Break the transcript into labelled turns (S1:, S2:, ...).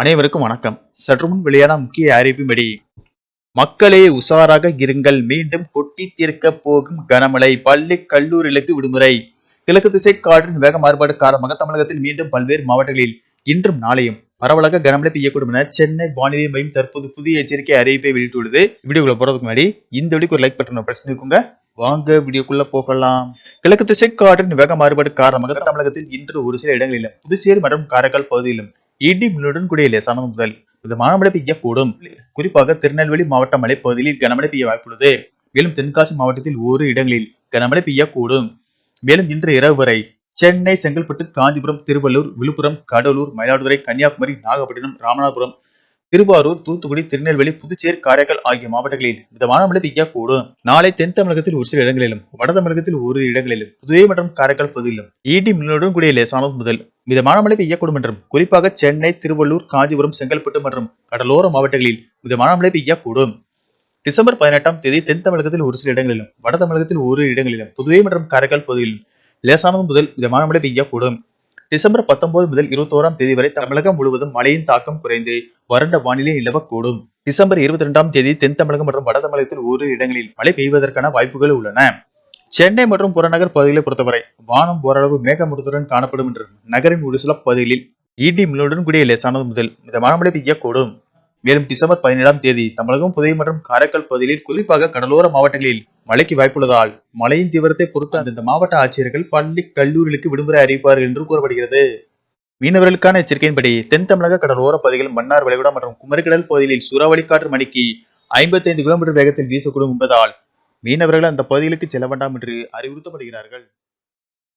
S1: அனைவருக்கும் வணக்கம் சற்றுமுன் வெளியான முக்கிய அறிவிப்படி மக்களே உஷாராக இருங்கள் மீண்டும் கொட்டி தீர்க்க போகும் கனமழை பள்ளி கல்லூரிகளுக்கு விடுமுறை கிழக்கு திசை காற்றின் வேக மாறுபாடு காரணமாக தமிழகத்தில் மீண்டும் பல்வேறு மாவட்டங்களில் இன்றும் நாளையும் பரவலாக கனமழை பெய்யக்கூடும் என சென்னை வானிலை மையம் தற்போது புதிய எச்சரிக்கை அறிவிப்பை வெளியிட்டுள்ளது வீடியோக்குள்ள போறதுக்கு முன்னாடி இந்த வீடியோக்கு ஒரு லைக் பட்டனை பிரஸ் பண்ணிக்கோங்க வாங்க வீடியோக்குள்ள போகலாம் கிழக்கு திசை காற்றின் வேக மாறுபாடு காரணமாக தமிழகத்தில் இன்று ஒரு சில இடங்களிலும் புதுச்சேரி மற்றும் காரைக்கால் பகுதியிலும் இடி மின்னுடன் கூடிய லேசான முதல் விதமான மழை பெய்யக்கூடும் குறிப்பாக திருநெல்வேலி மாவட்ட மலைப்பகுதியில் கனமழை பெய்ய வாய்ப்புள்ளது மேலும் தென்காசி மாவட்டத்தில் ஓரு இடங்களில் கனமழை பெய்யக்கூடும் மேலும் இன்று இரவு வரை சென்னை செங்கல்பட்டு காஞ்சிபுரம் திருவள்ளூர் விழுப்புரம் கடலூர் மயிலாடுதுறை கன்னியாகுமரி நாகப்பட்டினம் ராமநாதபுரம் திருவாரூர் தூத்துக்குடி திருநெல்வேலி புதுச்சேரி காரைக்கால் ஆகிய மாவட்டங்களில் மிதமான மழை பெய்யக்கூடும் நாளை தென் தமிழகத்தில் ஒரு சில இடங்களிலும் வட தமிழகத்தில் ஒரு இடங்களிலும் புதுவை மற்றும் காரைக்கால் பகுதியிலும் ஈடி e மின்னலுடன் கூடிய லேசானது முதல் மிதமான மழை பெய்யக்கூடும் என்றும் குறிப்பாக சென்னை திருவள்ளூர் காஞ்சிபுரம் செங்கல்பட்டு மற்றும் கடலோர மாவட்டங்களில் மிதமான மழை பெய்யக்கூடும் டிசம்பர் பதினெட்டாம் தேதி தென் தமிழகத்தில் ஒரு சில இடங்களிலும் வட தமிழகத்தில் ஒரு இடங்களிலும் புதுவை மற்றும் காரைக்கால் பகுதியிலும் லேசானது முதல் மிதமான மழை பெய்யக்கூடும் டிசம்பர் பத்தொன்பது முதல் இருபத்தோராம் தேதி வரை தமிழகம் முழுவதும் மழையின் தாக்கம் குறைந்து வறண்ட வானிலை நிலவக்கூடும் டிசம்பர் இருபத்தி இரண்டாம் தேதி தென் தமிழகம் மற்றும் வட தமிழகத்தில் ஓரிரு இடங்களில் மழை பெய்வதற்கான வாய்ப்புகள் உள்ளன சென்னை மற்றும் புறநகர் பகுதிகளை பொறுத்தவரை வானம் ஓரளவு மேகமூட்டத்துடன் காணப்படும் என்று நகரின் ஒரு சில பகுதிகளில் இடி e மின்னலுடன் கூடிய லேசானது முதல் இந்த மனமழை பெய்யக்கூடும் மேலும் டிசம்பர் பதினேழாம் தேதி தமிழகம் புதை மற்றும் காரைக்கால் பகுதிகளில் குறிப்பாக கடலோர மாவட்டங்களில் மழைக்கு வாய்ப்புள்ளதால் மழையின் தீவிரத்தை பொறுத்து அந்தந்த மாவட்ட ஆட்சியர்கள் பள்ளி கல்லூரிகளுக்கு விடுமுறை அறிவிப்பார்கள் என்று கூறப்படுகிறது மீனவர்களுக்கான எச்சரிக்கையின்படி தென் தமிழக கடலோர பகுதிகள் மன்னார் வளைகுடா மற்றும் குமரிக்கடல் பகுதிகளில் சூறாவளி காற்று மணிக்கு ஐந்து கிலோமீட்டர் வேகத்தில் வீசக்கூடும் என்பதால் மீனவர்கள் அந்த பகுதிகளுக்கு செல்ல வேண்டாம் என்று அறிவுறுத்தப்படுகிறார்கள்